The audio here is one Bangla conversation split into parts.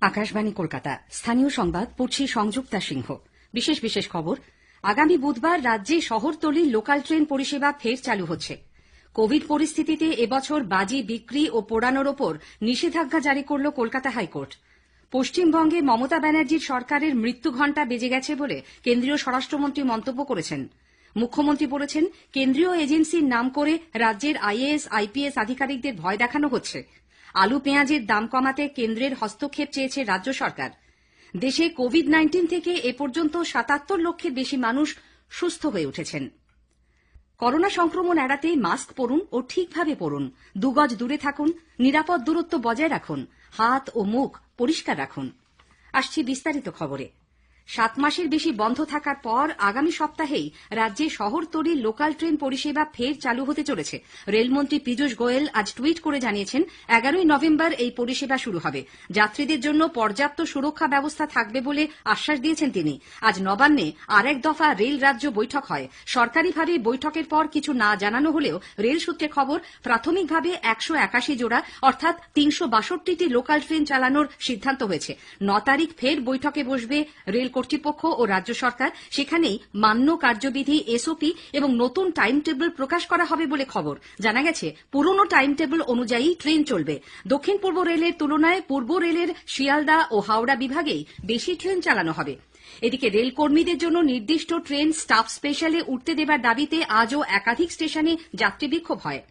আকাশবাণী, কলকাতা। স্থানীয় সংবাদ পড়ছি সংযুক্তা সিংহ। বিশেষ বিশেষ খবর, আগামী বুধবার রাজ্যে শহরতলির লোকাল ট্রেন পরিষেবা ফের চালু হচ্ছে। কোভিড পরিস্থিতিতে এবছর বাজি বিক্রি ও পোড়ানোর ওপর নিষেধাজ্ঞা জারি করল কলকাতা হাইকোর্ট। পশ্চিমবঙ্গে মমতা ব্যানার্জির সরকারের মৃত্যু ঘণ্টা বেজে গেছে বলে কেন্দ্রীয় স্বরাষ্ট্রমন্ত্রী মন্তব্য করেছেন। মুখ্যমন্ত্রী বলেছেন, কেন্দ্রীয় এজেন্সির নাম করে রাজ্যের আইএএস, আইপিএস আধিকারিকদের ভয় দেখানো হচ্ছে। আলু পেঁয়াজের দাম কমাতে কেন্দ্রের হস্তক্ষেপ চেয়েছে রাজ্য সরকার। দেশে কোভিড নাইন্টিন থেকে এ পর্যন্ত সাতাত্তর লক্ষের বেশি মানুষ সুস্থ হয়ে উঠেছেন। করোনা সংক্রমণ এড়াতে মাস্ক পরুন ও ঠিকভাবে পরুন। দুগজ দূরে থাকুন, নিরাপদ দূরত্ব বজায় রাখুন, হাত ও মুখ পরিষ্কার রাখুন। আসছি বিস্তারিত খবরে। সাত মাসের বেশি বন্ধ থাকার পর আগামী সপ্তাহেই রাজ্যে শহরতলির লোকাল ট্রেন পরিষেবা ফের চালু হতে চলেছে। রেলমন্ত্রী পীযূষ গোয়েল আজ টুইট করে জানিয়েছেন, এগারোই নভেম্বর এই পরিষেবা শুরু হবে। যাত্রীদের জন্য পর্যাপ্ত সুরক্ষা ব্যবস্থা থাকবে বলে আশ্বাস দিয়েছেন তিনি। আজ নবান্নে আরেক দফা রেল রাজ্য বৈঠক হয়। সরকারিভাবে বৈঠকের পর কিছু না জানানো হলেও রেল সূত্রে খবর, প্রাথমিকভাবে একশো একাশি জোড়া অর্থাৎ তিনশো বাষট্টিটি লোকাল ট্রেন চালানোর সিদ্ধান্ত হয়েছে। ন তারিখ ফের বৈঠকে বসবে রেল কর্তৃপক্ষ ও রাজ্য সরকার সেখানেই মান্য কার্যবিধি এসওপি এবং নতুন টাইম টেবিল প্রকাশ করা হবে বলে খবর। জানা গেছে, পুরনো টাইম টেবিল অনুযায়ী ট্রেন চলবে। দক্ষিণ পূর্ব রেলের তুলনায় পূর্ব রেলের শিয়ালদা ও হাওড়া বিভাগেই বেশি ট্রেন চালানো হবে। এদিকে রেল কর্মীদের জন্য নির্দিষ্ট ট্রেন স্টাফ স্পেশালে উঠতে দেবার দাবিতে আজও একাধিক স্টেশনে যাত্রী বিক্ষোভ হয়।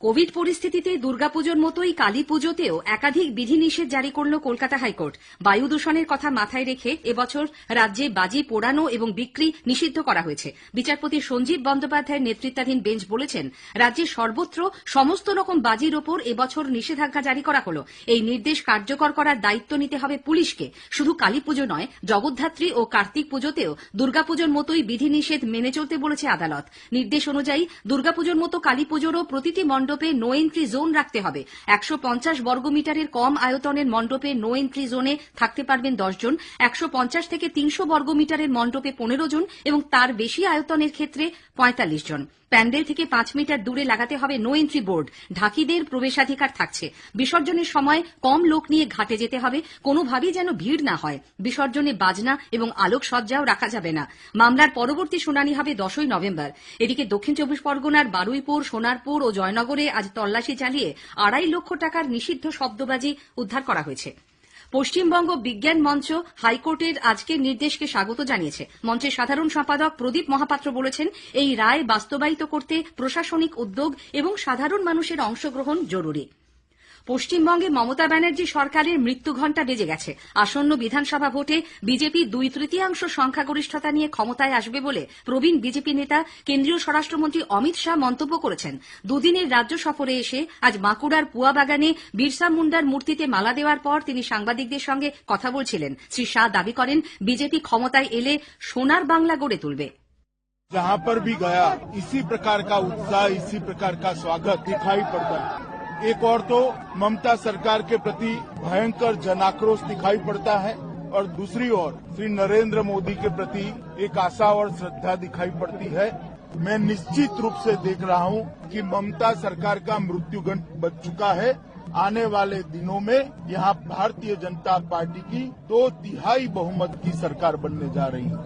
কোভিড পরিস্থিতিতে দুর্গাপুজোর মতোই কালী পুজোতেও একাধিক বিধিনিষেধ জারি করল কলকাতা হাইকোর্ট। বায়ু দূষণের কথা মাথায় রেখে এবছর রাজ্যে বাজি পোড়ানো এবং বিক্রি নিষিদ্ধ করা হয়েছে। বিচারপতি সঞ্জীব বন্দ্যোপাধ্যায়ের নেতৃত্বাধীন বেঞ্চ বলেছেন, রাজ্যে সর্বত্র সমস্ত রকম বাজির ওপর এবছর নিষেধাজ্ঞা জারি করা হল। এই নির্দেশ কার্যকর করার দায়িত্ব নিতে হবে পুলিশকে। শুধু কালী পুজো নয়, জগদ্ধাত্রী ও কার্তিক পুজোতেও দুর্গাপুজোর মতোই বিধিনিষেধ মেনে চলতে বলেছে আদালত। নির্দেশ অনুযায়ী দুর্গাপুজোর মতো কালী পুজোরও প্রতিটি মণ্ডপে নো এন্ট্রি জোন রাখতে হবে। একশো পঞ্চাশ বর্গমিটারের কম আয়তনের মণ্ডপে নো এন্ট্রি জোনে থাকতে পারবেন দশ জন। একশো পঞ্চাশ থেকে তিনশো বর্গমিটারের মণ্ডপে পনেরো জন এবং তার বেশি আয়তনের ক্ষেত্রে পঁয়তাল্লিশ জন। প্যান্ডেল থেকে পাঁচ মিটার দূরে লাগাতে হবে নো এন্ট্রি বোর্ড ঢাকিদের প্রবেশাধিকার থাকছে। বিসর্জনের সময় কম লোক নিয়ে ঘাটে যেতে হবে। কোনোভাবেই যেন ভিড় না হয়। বিসর্জনে বাজনা এবং আলোকসজ্জাও রাখা যাবে না। মামলার পরবর্তী শুনানি হবে দশই নভেম্বর। এদিকে দক্ষিণ চব্বিশ পরগনার বারুইপুর, সোনারপুর ও জয়নগরে আজ তল্লাশি চালিয়ে আড়াই লক্ষ টাকার নিষিদ্ধ শব্দবাজি উদ্ধার করা হয়েছে। পশ্চিমবঙ্গ বিজ্ঞান মঞ্চ হাইকোর্টের আজকের নির্দেশকে স্বাগত জানিয়েছে। মঞ্চের সাধারণ সম্পাদক প্রদীপ মহাপাত্র বলেছেন, এই রায় বাস্তবায়িত করতে প্রশাসনিক উদ্যোগ এবং সাধারণ মানুষের অংশগ্রহণ জরুরি। পশ্চিমবঙ্গে মমতা ব্যানার্জি সরকারের মৃত্যু ঘণ্টা বেজে গেছে আসন্ন বিধানসভা ভোটে বিজেপি দুই তৃতীয়াংশ সংখ্যাগরিষ্ঠতা নিয়ে ক্ষমতায় আসবে বলে প্রবীণ বিজেপি নেতা কেন্দ্রীয় স্বরাষ্ট্রমন্ত্রী অমিত শাহ মন্তব্য করেছেন দুদিনের রাজ্য সফরে এসে আজ বাঁকুড়ার পুয়াবাগানে বিরসা মুন্ডার মূর্তিতে মালা দেওয়ার পর তিনি সাংবাদিকদের সঙ্গে কথা বলছিলেন শ্রী শাহ দাবি করেন বিজেপি ক্ষমতায় এলে সোনার বাংলা গড়ে তুলবে जहां पर भी गया इसी प्रकार का उत्साह इसी प्रकार का स्वागत दिखाई पड़ता है एक और तो ममता सरकार के प्रति भयंकर जनाक्रोश दिखाई पड़ता है और दूसरी ओर श्री नरेंद्र मोदी के प्रति एक आशा और श्रद्धा दिखाई पड़ती है। मैं निश्चित रूप से देख रहा हूँ कि ममता सरकार का मृत्युगंठ बच चुका है। आने वाले दिनों में यहाँ भारतीय जनता पार्टी की दो तिहाई बहुमत की सरकार बनने जा रही है।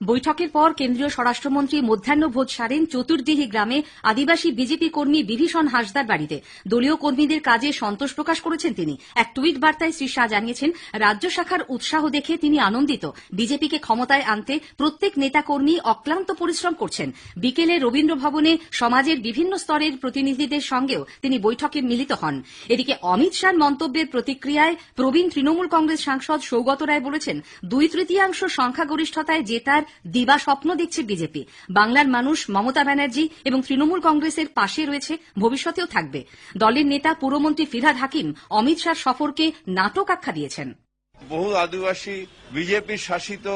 বৈঠকের পর কেন্দ্রীয় স্বরাষ্ট্রমন্ত্রী মধ্যাহ্ন ভোজ সারেন চতুর্দিহি গ্রামে আদিবাসী বিজেপি কর্মী বিভীষণ হাসদার বাড়িতে। দলীয় কর্মীদের কাজে সন্তোষ প্রকাশ করেছেন তিনি। এক টুইট বার্তায় শ্রী শাহ জানিয়েছেন, রাজ্য শাখার উৎসাহ দেখে তিনি আনন্দিত। বিজেপিকে ক্ষমতায় আনতে প্রত্যেক নেতাকর্মী অক্লান্ত পরিশ্রম করছেন। বিকেলে রবীন্দ্র ভবনে সমাজের বিভিন্ন স্তরের প্রতিনিধিদের সঙ্গেও তিনি বৈঠকে মিলিত হন। এদিকে অমিত শাহর মন্তব্যের প্রতিক্রিয়ায় প্রবীণ তৃণমূল কংগ্রেস সাংসদ সৌগত রায় বলেছেন, দুই তৃতীয়াংশ সংখ্যাগরিষ্ঠতায় জেতার দিবা স্বপ্ন দেখছে বিজেপি। বাংলার মানুষ মমতা ব্যানার্জি এবং তৃণমূল কংগ্রেসের পাশে রয়েছে, ভবিষ্যতেও থাকবে। দলের নেতা পুরমন্ত্রী ফিরহাদ হাকিম অমিত শাহ সফরকে নাটক আখ্যা দিয়েছেন। বহু আদিবাসী বিজেপি শাসিত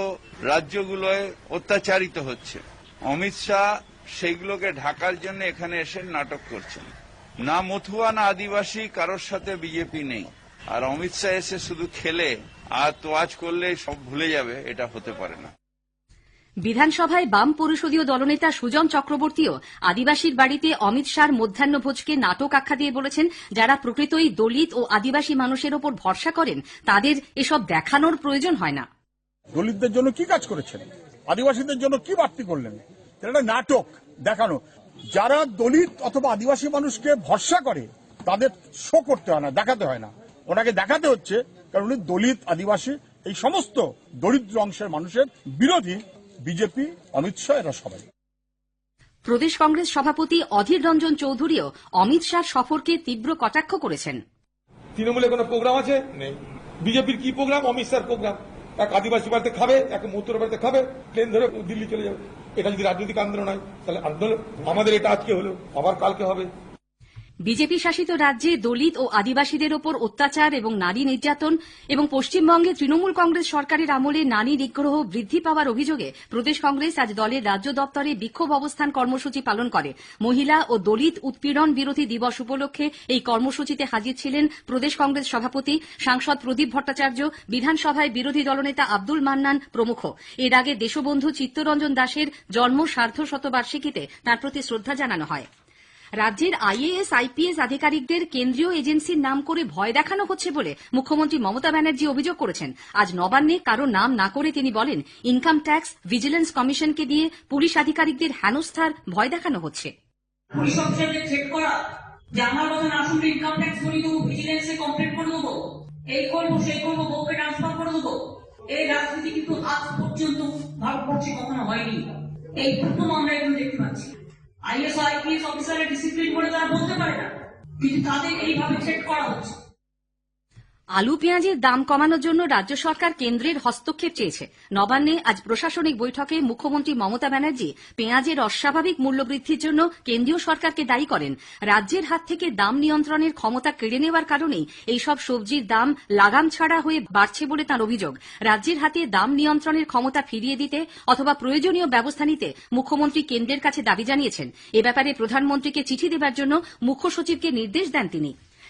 রাজ্যগুলোয় অত্যাচারিত হচ্ছে। অমিত শাহ সেইগুলোকে ঢাকার জন্য এখানে এসে নাটক করছেন। না মথুয়া, না আদিবাসী, কারোর সাথে বিজেপি নেই। আর অমিত শাহ এসে শুধু খেলে আর তোয়াজ করলে সব ভুলে যাবে, এটা হতে পারে না। বিধানসভায় বাম পরিষদীয় দলনেতা সুজন চক্রবর্তীও আদিবাসীর বাড়িতে অমিত শাহর মধ্যাহ্নভোজকে নাটক আখ্যা দিয়ে বলেছেন, যারা প্রকৃতই দলিত ও আদিবাসী মানুষের ওপর ভরসা করেন, তাদের এসব দেখানোর প্রয়োজন হয় না। দলিতদের জন্য কি কাজ করেছেন? আদিবাসীদের জন্য কি বাড়তি করলেন? এটা নাটক দেখানো। যারা দলিত অথবা আদিবাসী মানুষকে ভরসা করে, তাদের শো করতে হয় না, দেখাতে হয় না। ওনাকে দেখাতে হচ্ছে, কারণ উনি দলিত, আদিবাসী, এই সমস্ত দরিদ্র অংশের মানুষের বিরোধী বিজেপি অমিত শাহ এরা সবাই। প্রদেশ কংগ্রেস সভাপতি অধীর রঞ্জন চৌধুরীও অমিত শাহর সফরকে তীব্র কটাক্ষ করেছেন। তৃণমূলে কোনো প্রোগ্রাম আছে? নেই। বিজেপির কি প্রোগ্রাম? অমিত শাহর প্রোগ্রাম। এক আদিবাসী বাড়িতে খাবে এক মতুর বাড়িতে খাবে প্লেন ধরে দিল্লি চলে যাবে। এটা যদি রাজনৈতিক আন্দোলন হয় তাহলে আন্দোলন আমাদের এটা আজকে হলো আবার কালকে হবে। বিজেপি শাসিত রাজ্যে দলিত ও আদিবাসীদের ওপর অত্যাচার এবং নারী নির্যাতন এবং পশ্চিমবঙ্গে তৃণমূল কংগ্রেস সরকারের আমলে নারী নিগ্রহ বৃদ্ধি পাওয়ার অভিযোগে প্রদেশ কংগ্রেস আজ দলের রাজ্য দপ্তরে বিক্ষোভ অবস্থান কর্মসূচি পালন করে। মহিলা ও দলিত উৎপীড়ন বিরোধী দিবস উপলক্ষে এই কর্মসূচিতে হাজির ছিলেন প্রদেশ কংগ্রেস সভাপতি, সাংসদ প্রদীপ ভট্টাচার্য, বিধানসভায় বিরোধী দলনেতা আব্দুল মান্নান প্রমুখ। এর আগে দেশবন্ধু চিত্তরঞ্জন দাসের জন্ম সার্ধ শতবার্ষিকীতে তার প্রতি শ্রদ্ধা জানানো হয়। রাজ্যের আইএএস, আইপিএস আধিকারিকদের কেন্দ্রীয় এজেন্সির নাম করে ভয় দেখানো হচ্ছে বলে মুখ্যমন্ত্রী মমতা ব্যানার্জি অভিযোগ করেছেন। আজ নবান্নে কারও নাম না করে তিনি বলেন, ইনকাম ট্যাক্স, ভিজিলেন্স কমিশনকে দিয়ে পুলিশ আধিকারিকদের হেনস্থার ভয় দেখানো হচ্ছে। এই রাজনীতি কিন্তু আজ পর্যন্ত ভারতবর্ষে কখনো হয়নি। এই প্রথম আমরা এগুলো দেখতে পাচ্ছি। আইএস আইপিএস অফিসারের ডিসিপ্লিন করে তারা বলতে পারে না। কিন্তু তাদের এইভাবে চেক করা হচ্ছে। আলু পেঁয়াজের দাম কমানোর জন্য রাজ্য সরকার কেন্দ্রের হস্তক্ষেপ চেয়েছে। নবান্নে আজ প্রশাসনিক বৈঠকে মুখ্যমন্ত্রী মমতা ব্যানার্জি পেঁয়াজের অস্বাভাবিক মূল্যবৃদ্ধির জন্য কেন্দ্রীয় সরকারকে দায়ী করেন। রাজ্যের হাত থেকে দাম নিয়ন্ত্রণের ক্ষমতা কেড়ে নেওয়ার কারণেই এইসব সবজির দাম লাগাম ছাড়া হয়ে বাড়ছে বলে তাঁর অভিযোগ। রাজ্যের হাতে দাম নিয়ন্ত্রণের ক্ষমতা ফিরিয়ে দিতে অথবা প্রয়োজনীয় ব্যবস্থা নিতে মুখ্যমন্ত্রী কেন্দ্রের কাছে দাবি জানিয়েছেন। এ ব্যাপারে প্রধানমন্ত্রীকে চিঠি দেবার জন্য মুখ্য সচিবকে নির্দেশ দেন তিনি।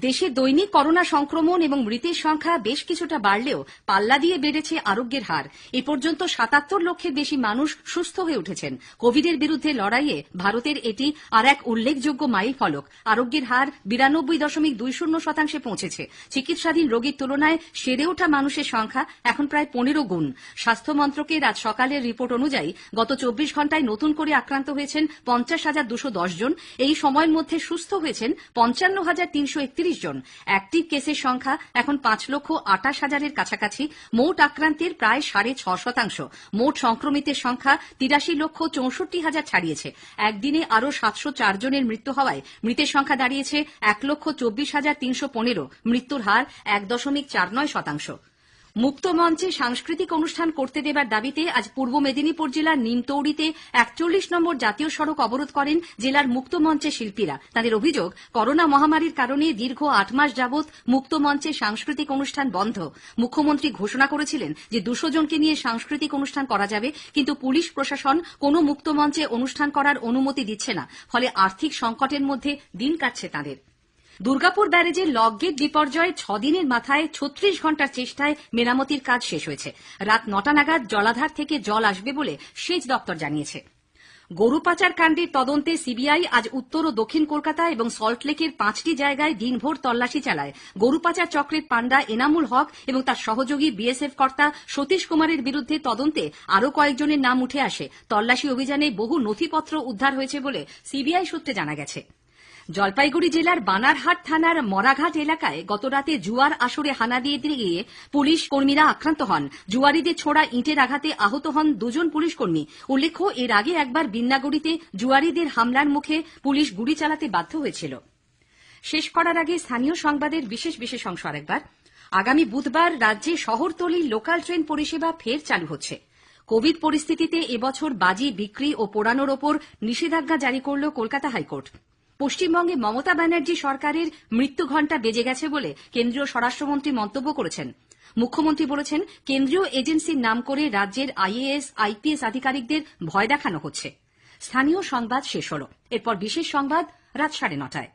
দেশে দৈনিক করোনা সংক্রমণ এবং মৃতের সংখ্যা বেশ কিছুটা বাড়লেও পাল্লা দিয়ে বেড়েছে আরোগ্যের হার। এ পর্যন্ত সাতাত্তর লক্ষের বেশি মানুষ সুস্থ হয়ে উঠেছেন। কোভিডের বিরুদ্ধে লড়াইয়ে ভারতের এটি আর এক উল্লেখযোগ্য মাইল ফলক। আরোগ্যের হার বিরানব্বই দশমিক দুই শূন্য শতাংশে পৌঁছেছে। চিকিৎসাধীন রোগীর তুলনায় সেরে ওঠা মানুষের সংখ্যা এখন প্রায় পনেরো গুণ। স্বাস্থ্য মন্ত্রকের আজ সকালের রিপোর্ট অনুযায়ী গত চব্বিশ ঘন্টায় নতুন করে আক্রান্ত হয়েছেন পঞ্চাশ হাজার দুশো দশ জন। এই সময়ের মধ্যে সুস্থ হয়েছেন পঞ্চান্ন হাজার তিনশো একত্রিশ জন। অ্যাক্টিভ কেসের সংখ্যা এখন পাঁচ লক্ষ আটাশ হাজারের কাছাকাছি। মোট আক্রান্তের প্রায় সাড়ে ছ শতাংশ। মোট সংক্রমিতের সংখ্যা তিরাশি লক্ষ চৌষট্টি হাজার ছাড়িয়েছে। একদিনে আরও সাতশো চার জনের মৃত্যু হওয়ায় মৃতের সংখ্যা দাঁড়িয়েছে এক লক্ষ চব্বিশ হাজার তিনশো পনেরো। মৃত্যুর হার এক দশমিক চার নয় শতাংশ। মুক্ত মঞ্চে সাংস্কৃতিক অনুষ্ঠান করতে দেবার দাবিতে আজ পূর্ব মেদিনীপুর জেলার নিমতৌড়িতে একচল্লিশ নম্বর জাতীয় সড়ক অবরোধ করেন জেলার মুক্ত মঞ্চের শিল্পীরা। তাদের অভিযোগ, করোনা মহামারীর কারণে দীর্ঘ আট মাস যাবৎ মুক্ত মঞ্চে সাংস্কৃতিক অনুষ্ঠান বন্ধ। মুখ্যমন্ত্রী ঘোষণা করেছিলেন যে দুশো জনকে নিয়ে সাংস্কৃতিক অনুষ্ঠান করা যাবে, কিন্তু পুলিশ প্রশাসন কোনো মুক্ত মঞ্চে অনুষ্ঠান করার অনুমতি দিচ্ছে না। ফলে আর্থিক সংকটের মধ্যে দিন কাটছে তাঁদের। দুর্গাপুর ব্যারেজের লকগেট বিপর্যয়ে ছদিনের মাথায় ছত্রিশ ঘণ্টার চেষ্টায় মেরামতির কাজ শেষ হয়েছে। রাত নটা নাগাদ জলাধার থেকে জল আসবে বলে সেচ দপ্তর জানিয়েছে। গরু পাচার কাণ্ডের তদন্তে সিবিআই আজ উত্তর ও দক্ষিণ কলকাতা এবং সল্টলেকের পাঁচটি জায়গায় দিনভর তল্লাশি চালায়। গরু পাচার চক্রের পাণ্ডা এনামুল হক এবং তার সহযোগী বিএসএফ কর্তা সতীশ কুমারের বিরুদ্ধে তদন্তে আরও কয়েকজনের নাম উঠে আসে। তল্লাশি অভিযানে বহু নথিপত্র উদ্ধার হয়েছে বলে সিবিআই সূত্রে জানা গেছে। জলপাইগুড়ি জেলার বানারহাট থানার মরাঘাট এলাকায় গতরাতে জুয়ার আসরে হানা দিয়ে গিয়ে পুলিশ কর্মীরা আক্রান্ত হন। জুয়ারিদের ছোড়া ইটের আঘাতে আহত হন দুজন পুলিশ কর্মী। উল্লেখ্য, এর আগে একবার বিন্নাগুড়িতে জুয়ারিদের হামলার মুখে পুলিশ গুলি চালাতে বাধ্য হয়েছিল। শেষ করার আগে স্থানীয় সংবাদের বিশেষ বিশেষ অংশ আরেকবার। আগামী বুধবার রাজ্যে শহরতলির লোকাল ট্রেন পরিষেবা ফের চালু হচ্ছে। কোভিড পরিস্থিতিতে এবছর বাজি বিক্রি ও পোড়ানোর ওপর নিষেধাজ্ঞা জারি করল কলকাতা হাইকোর্ট। পশ্চিমবঙ্গে মমতা ব্যানার্জি সরকারের মৃত্যু ঘণ্টা বেজে গেছে বলে কেন্দ্রীয় স্বরাষ্ট্রমন্ত্রী মন্তব্য করেছেন। মুখ্যমন্ত্রী বলেছেন, কেন্দ্রীয় এজেন্সির নাম করে রাজ্যের আইএএস, আইপিএস আধিকারিকদের ভয় দেখানো হচ্ছে। স্থানীয় সংবাদ শেষ হল। এরপর বিশেষ সংবাদ রাত সাড়ে নটায়।